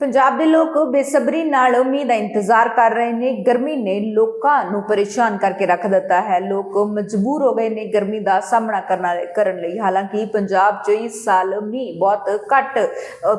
ਪੰਜਾਬ ਦੇ ਲੋਕ ਬੇਸਬਰੀ ਨਾਲ ਮੀਂਹ ਦਾ ਇੰਤਜ਼ਾਰ ਕਰ ਰਹੇ ਨੇ। ਗਰਮੀ ਨੇ ਲੋਕਾਂ ਨੂੰ ਪਰੇਸ਼ਾਨ ਕਰਕੇ ਰੱਖ ਦਿੱਤਾ ਹੈ। ਲੋਕ ਮਜਬੂਰ ਹੋ ਗਏ ਨੇ ਗਰਮੀ ਦਾ ਸਾਹਮਣਾ ਕਰਨਾ ਕਰਨ ਲਈ। ਹਾਲਾਂਕਿ ਪੰਜਾਬ 'ਚ ਇਸ ਸਾਲ ਮੀਂਹ ਬਹੁਤ ਘੱਟ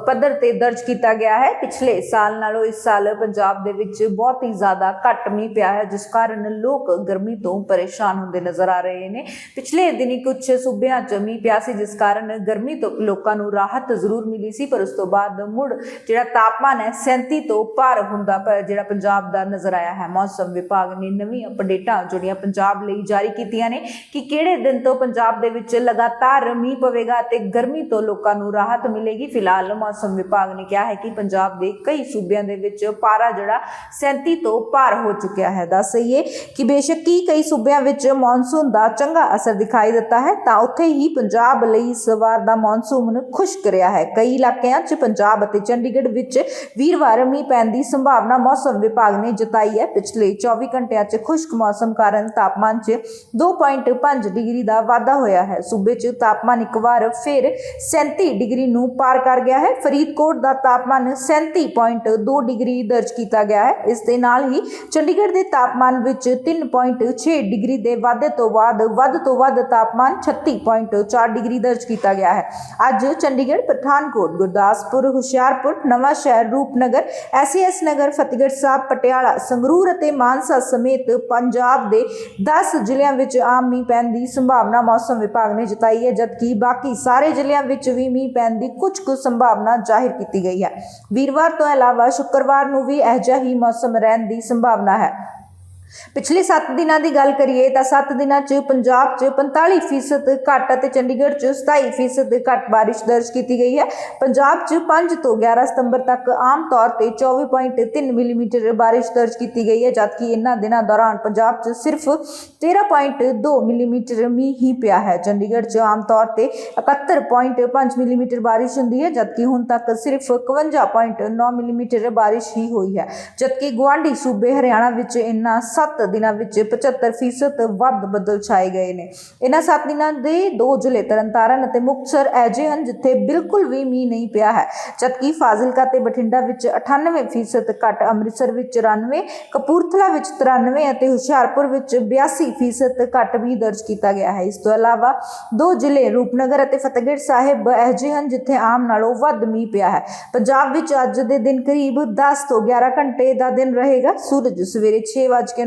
ਪੱਧਰ ਤੇ ਦਰਜ ਕੀਤਾ ਗਿਆ ਹੈ। ਪਿਛਲੇ ਸਾਲ ਨਾਲੋਂ ਇਸ ਸਾਲ ਪੰਜਾਬ ਦੇ ਵਿੱਚ ਬਹੁਤ ਹੀ ਜ਼ਿਆਦਾ ਘੱਟ ਮੀਂਹ ਪਿਆ ਹੈ, ਜਿਸ ਕਾਰਨ ਲੋਕ ਗਰਮੀ ਤੋਂ ਪਰੇਸ਼ਾਨ ਹੁੰਦੇ ਨਜ਼ਰ ਆ ਰਹੇ ਨੇ। ਪਿਛਲੇ ਦਿਨੀ ਕੁਝ ਸੂਬਿਆਂ 'ਚ ਮੀਂਹ ਪਿਆ ਸੀ, ਜਿਸ ਕਾਰਨ ਗਰਮੀ ਤੋਂ ਲੋਕਾਂ ਨੂੰ ਰਾਹਤ ਜ਼ਰੂਰ ਮਿਲੀ ਸੀ, ਪਰ ਉਸ ਤੋਂ ਬਾਅਦ ਮੁੜ ਜਿਹੜਾ ਤਾਪਮਾਨ ਹੈ 37 ਤੋਂ ਪਾਰ ਹੁੰਦਾ ਪ- ਜਿਹੜਾ ਪੰਜਾਬ ਦਾ ਨਜ਼ਰ ਆਇਆ ਹੈ, ਮੌਸਮ ਵਿਭਾਗ ਨੇ ਨਵੀਂ ਅਪਡੇਟਾਂ ਜਿਹੜੀਆਂ ਪੰਜਾਬ ਲਈ ਜਾਰੀ ਕੀਤੀਆਂ ਨੇ ਕਿ ਕਿਹੜੇ ਦਿਨ ਤੋਂ ਪੰਜਾਬ ਦੇ ਵਿੱਚ ਲਗਾਤਾਰ ਮੀਂਹ ਪਵੇਗਾ ਅਤੇ ਗਰਮੀ ਤੋਂ ਲੋਕਾਂ ਨੂੰ ਰਾਹਤ ਮਿਲੇਗੀ। ਫਿਲਹਾਲ ਮੌਸਮ ਵਿਭਾਗ ਨੇ ਕਿਹਾ ਹੈ ਕਿ ਪੰਜਾਬ ਦੇ ਕਈ ਸੂਬਿਆਂ ਦੇ ਵਿੱਚ ਪਾਰਾ ਜਿਹੜਾ 37 ਤੋਂ ਪਾਰ ਹੋ ਚੁੱਕਿਆ ਹੈ। ਦੱਸ ਦਈਏ ਕਿ ਬੇਸ਼ੱਕ ਹੀ ਕਈ ਸੂਬਿਆਂ ਵਿੱਚ ਮੌਨਸੂਨ ਦਾ ਚੰਗਾ ਅਸਰ ਦਿਖਾਈ ਦਿੱਤਾ ਹੈ, ਤਾਂ ਉੱਥੇ ਹੀ ਪੰਜਾਬ ਲਈ ਇਸ ਵਾਰ ਦਾ ਮੌਨਸੂਨ ਖੁਸ਼ਕ ਰਿਹਾ ਹੈ। ਕਈ ਇਲਾਕਿਆਂ 'ਚ ਪੰਜਾਬ ਅਤੇ ਚੰਡੀਗੜ੍ਹ ਵਿੱਚ ਵੀਰਵਾਰ ਮੀਂਹ ਪੈਣ ਦੀ ਸੰਭਾਵਨਾ ਮੌਸਮ ਵਿਭਾਗ ਨੇ ਜਤਾਈ ਹੈ। ਪਿਛਲੇ 24 ਘੰਟਿਆਂ 'ਚ ਖੁਸ਼ਕ ਮੌਸਮ ਕਾਰਨ ਤਾਪਮਾਨ 'ਚ 2.5 ਡਿਗਰੀ ਦਾ ਵਾਧਾ ਹੋਇਆ ਹੈ। ਸੂਬੇ 'ਚ ਤਾਪਮਾਨ ਇੱਕ ਵਾਰ ਫਿਰ 37 ਡਿਗਰੀ ਨੂੰ ਪਾਰ ਕਰ ਗਿਆ ਹੈ। ਫਰੀਦਕੋਟ ਦਾ ਤਾਪਮਾਨ 37.2 ਡਿਗਰੀ ਦਰਜ ਕੀਤਾ ਗਿਆ ਹੈ। ਇਸ ਦੇ ਨਾਲ ਹੀ ਚੰਡੀਗੜ੍ਹ ਦੇ ਤਾਪਮਾਨ ਵਿੱਚ 3.6 ਡਿਗਰੀ ਦੇ ਵਾਧੇ ਤੋਂ ਬਾਅਦ ਵੱਧ ਤੋਂ ਵੱਧ ਤਾਪਮਾਨ 36.4 ਡਿਗਰੀ ਦਰਜ ਕੀਤਾ ਗਿਆ ਹੈ। ਅੱਜ ਚੰਡੀਗੜ੍ਹ, ਪਠਾਨਕੋਟ, ਗੁਰਦਾਸਪੁਰ, ਹੁਸ਼ਿਆਰਪੁਰ ਨਵਾਂ ਸ਼ਹਿਰ ਰੂਪਨਗਰ ਐਸਐਸ ਨਗਰ, ਫਤਿਹਗੜ੍ਹ ਸਾਹਿਬ, ਪਟਿਆਲਾ, ਸੰਗਰੂਰ ਅਤੇ ਮਾਨਸਾ ਸਮੇਤ ਪੰਜਾਬ ਦੇ 10 ਜ਼ਿਲ੍ਹਿਆਂ ਵਿੱਚ ਆਮ ਮੀਂਹ ਪੈਣ ਦੀ ਸੰਭਾਵਨਾ ਮੌਸਮ ਵਿਭਾਗ ਨੇ ਜਤਾਈ ਹੈ, ਜਦਕਿ ਬਾਕੀ ਸਾਰੇ ਜ਼ਿਲ੍ਹਿਆਂ ਵਿੱਚ ਵੀ ਮੀਂਹ ਪੈਣ ਦੀ ਕੁਝ ਕੁ ਸੰਭਾਵਨਾ ਜ਼ਾਹਿਰ ਕੀਤੀ ਗਈ ਹੈ। ਵੀਰਵਾਰ ਤੋਂ ਇਲਾਵਾ ਸ਼ੁੱਕਰਵਾਰ ਨੂੰ ਵੀ ਅਜਿਹਾ ਹੀ ਮੌਸਮ ਰਹਿਣ ਦੀ ਸੰਭਾਵਨਾ ਹੈ। ਪਿਛਲੇ 7 ਦਿਨਾਂ ਦੀ ਗੱਲ ਕਰੀਏ ਤਾਂ 7 ਦਿਨਾਂ 'ਚ ਪੰਜਾਬ 'ਚ 45% ਘੱਟ ਅਤੇ ਚੰਡੀਗੜ੍ਹ 'ਚ 27% ਘੱਟ ਬਾਰਿਸ਼ ਦਰਜ ਕੀਤੀ ਗਈ ਹੈ। ਪੰਜਾਬ 'ਚ 5 ਤੋਂ 11 ਸਤੰਬਰ ਤੱਕ ਆਮ ਤੌਰ ਤੇ 24.3 ਮਿਲੀਮੀਟਰ ਬਾਰਿਸ਼ ਦਰਜ ਕੀਤੀ ਗਈ ਹੈ, ਜਦਕਿ ਇਹਨਾਂ ਦਿਨਾਂ ਦੌਰਾਨ ਪੰਜਾਬ 'ਚ ਸਿਰਫ 13.2 ਮਿਲੀਮੀਟਰ ਮੀਂਹ ਹੀ ਪਿਆ ਹੈ। ਚੰਡੀਗੜ੍ਹ 'ਚ ਆਮ ਤੌਰ ਤੇ 71.5 ਮਿਲੀਮੀਟਰ ਬਾਰਿਸ਼ ਹੁੰਦੀ ਹੈ, ਜਦਕਿ ਹੁਣ ਤੱਕ ਸਿਰਫ 51.9 ਮਿਲੀਮੀਟਰ ਬਾਰਿਸ਼ ਹੀ ਹੋਈ ਹੈ। ਜਦਕਿ ਗੁਆਂਢੀ ਸੂਬੇ ਹਰਿਆਣਾ ਵਿੱਚ ਇਨ੍ਹਾਂ 7 ਦਿਨਾਂ ਵਿੱਚ 75% ਵੱਧ ਬੱਦਲ ਛਾਏ ਗਏ ਨੇ। ਇਹਨਾਂ 7 ਦਿਨਾਂ ਦੇ ਦੋ ਜ਼ਿਲ੍ਹੇ, ਤਰਨਤਾਰਨ ਅਤੇ ਮੁਕਤਸਰ ਐਜੇ ਹਨ ਜਿੱਥੇ ਬਿਲਕੁਲ ਵੀ ਮੀਂਹ ਨਹੀਂ ਪਿਆ ਹੈ। ਜਦਕਿ ਫਾਜ਼ਿਲਕਾ ਤੇ ਬਠਿੰਡਾ ਵਿੱਚ 98% ਘੱਟ, ਅੰਮ੍ਰਿਤਸਰ ਵਿੱਚ 94 ਕਪੂਰਥਲਾ ਵਿੱਚ 93 ਅਤੇ ਹੁਸ਼ਿਆਰਪੁਰ ਵਿੱਚ 82% ਘੱਟ ਮੀਂਹ ਦਰਜ ਕੀਤਾ ਗਿਆ ਹੈ। ਇਸ ਤੋਂ ਇਲਾਵਾ ਦੋ ਜ਼ਿਲ੍ਹੇ, ਰੂਪਨਗਰ ਅਤੇ ਫਤਿਹਗੜ੍ਹ ਸਾਹਿਬ ਐਜੇ ਹਨ ਜਿੱਥੇ ਆਮ ਨਾਲੋਂ ਵੱਧ ਮੀਂਹ ਪਿਆ ਹੈ। ਪੰਜਾਬ ਵਿੱਚ ਅੱਜ ਦੇ ਦਿਨ ਕਰੀਬ 10 ਤੋਂ 11 ਘੰਟੇ ਦਾ ਦਿਨ ਰਹੇਗਾ। ਸੂਰਜ ਸਵੇਰੇ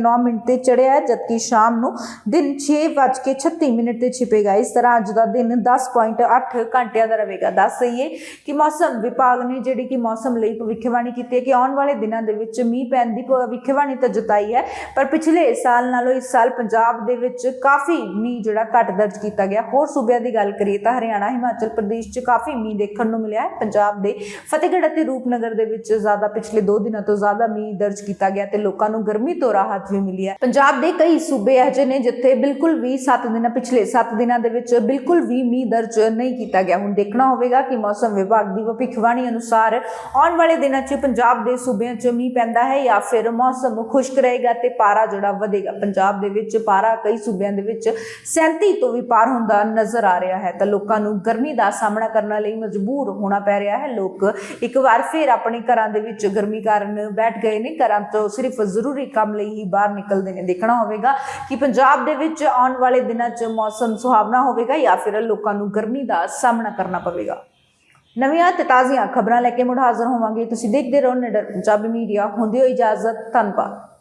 6:09 ਮਿੰਟ ਤੇ ਚੜ੍ਹਿਆ ਹੈ, ਜਦਕਿ ਸ਼ਾਮ ਨੂੰ ਦਿਨ 6:36 ਮਿੰਟ ਤੇ ਛਿਪੇਗਾ। ਇਸ ਤਰ੍ਹਾਂ ਅੱਜ ਦਾ ਦਿਨ 10.8 ਘੰਟਿਆਂ ਦਾ ਰਹੇਗਾ। ਦੱਸ ਸਹੀਏ ਕਿ ਮੌਸਮ ਵਿਭਾਗ ਨੇ ਜਿਹੜੀ ਕਿ ਮੌਸਮ ਲਈ ਭਵਿੱਖਬਾਣੀ ਕੀਤੀ ਹੈ ਕਿ ਆਉਣ ਵਾਲੇ ਦਿਨਾਂ ਦੇ ਵਿੱਚ ਮੀਂਹ ਪੈਣ ਦੀ ਭਵਿੱਖਬਾਣੀ ਤਾਂ ਜਤਾਈ ਹੈ, ਪਰ ਪਿਛਲੇ ਸਾਲ ਨਾਲੋਂ ਇਸ ਸਾਲ ਪੰਜਾਬ ਦੇ ਵਿੱਚ ਕਾਫੀ ਮੀਂਹ ਜਿਹੜਾ ਘੱਟ ਦਰਜ ਕੀਤਾ ਗਿਆ। ਹੋਰ ਸੂਬਿਆਂ ਦੀ ਗੱਲ ਕਰੀਏ ਤਾਂ ਹਰਿਆਣਾ, ਹਿਮਾਚਲ ਪ੍ਰਦੇਸ਼ 'ਚ ਕਾਫੀ ਮੀਂਹ ਦੇਖਣ ਨੂੰ ਮਿਲਿਆ ਹੈ। ਪੰਜਾਬ ਦੇ ਫਤਿਹਗੜ੍ਹ ਅਤੇ ਰੂਪਨਗਰ ਦੇ ਵਿੱਚ ਜ਼ਿਆਦਾ ਪਿਛਲੇ 2 ਦਿਨਾਂ ਤੋਂ ਜ਼ਿਆਦਾ ਮੀਂਹ ਦਰਜ ਕੀਤਾ ਗਿਆ ਤੇ ਲੋਕਾਂ ਨੂੰ ਗਰਮੀ ਤੋਂ ਰਾਹਤ ਵੀ ਮਿਲੀ ਹੈ। ਪੰਜਾਬ ਦੇ ਕਈ ਸੂਬੇ ਇਹੋ ਜਿਹੇ ਨੇ ਜਿੱਥੇ ਬਿਲਕੁਲ ਵੀ 7 ਦਿਨਾਂ, ਪਿਛਲੇ 7 ਦਿਨਾਂ ਦੇ ਵਿੱਚ ਬਿਲਕੁਲ ਵੀ ਮੀਂਹ ਦਰਜ ਨਹੀਂ ਕੀਤਾ ਗਿਆ। ਹੁਣ ਦੇਖਣਾ ਹੋਵੇਗਾ ਕਿ ਮੌਸਮ ਵਿਭਾਗ ਦੀ ਭਵਿੱਖਬਾਣੀ ਅਨੁਸਾਰ ਆਉਣ ਵਾਲੇ ਦਿਨਾਂ 'ਚ ਪੰਜਾਬ ਦੇ ਸੂਬਿਆਂ 'ਚ ਮੀਂਹ ਪੈਂਦਾ ਹੈ ਜਾਂ ਫਿਰ ਮੌਸਮ ਖੁਸ਼ਕ ਰਹੇਗਾ ਤੇ ਪਾਰਾ ਜਿਹੜਾ ਵਧੇਗਾ। ਪੰਜਾਬ ਦੇ ਵਿੱਚ ਪਾਰਾ ਕਈ ਸੂਬਿਆਂ ਦੇ ਵਿੱਚ 37 ਤੋਂ ਵੀ ਪਾਰ ਹੁੰਦਾ ਨਜ਼ਰ ਆ ਰਿਹਾ ਹੈ। ਤਾਂ ਲੋਕਾਂ ਨੂੰ ਗਰਮੀ ਦਾ ਸਾਹਮਣਾ ਕਰਨ ਲਈ ਮਜਬੂਰ ਹੋਣਾ ਪੈ ਰਿਹਾ ਹੈ। ਲੋਕ ਇੱਕ ਵਾਰ ਫਿਰ ਆਪਣੇ ਘਰਾਂ ਦੇ ਵਿੱਚ ਗਰਮੀ ਕਾਰਨ ਬੈਠ ਗਏ ਨੇ। ਘਰਾਂ ਤੋਂ ਸਿਰਫ ਜ਼ਰੂਰੀ ਕੰਮ ਲਈ ਹੀ ਬਾਹਰ ਨਿਕਲਦੇ ਨੇ, ਦੇਖਣਾ ਹੋਵੇਗਾ ਕਿ ਪੰਜਾਬ ਦੇ ਵਿੱਚ ਆਉਣ ਵਾਲੇ ਦਿਨਾਂ 'ਚ ਮੌਸਮ ਸੁਹਾਵਣਾ ਹੋਵੇਗਾ ਜਾਂ ਫਿਰ ਲੋਕਾਂ ਨੂੰ ਗਰਮੀ ਦਾ ਸਾਹਮਣਾ ਕਰਨਾ ਪਵੇਗਾ। ਨਵੀਆਂ ਤੇ ਤਾਜ਼ੀਆਂ ਖਬਰਾਂ ਲੈ ਕੇ ਮੁੜ ਹਾਜ਼ਰ ਹੋਵਾਂਗੇ। ਤੁਸੀਂ ਦੇਖਦੇ ਰਹੋ ਨਿਡਰ ਪੰਜਾਬੀ ਮੀਡੀਆ। ਹੁੰਦੀ ਹੋ ਇਜਾਜ਼ਤ, ਧੰਨਵਾਦ।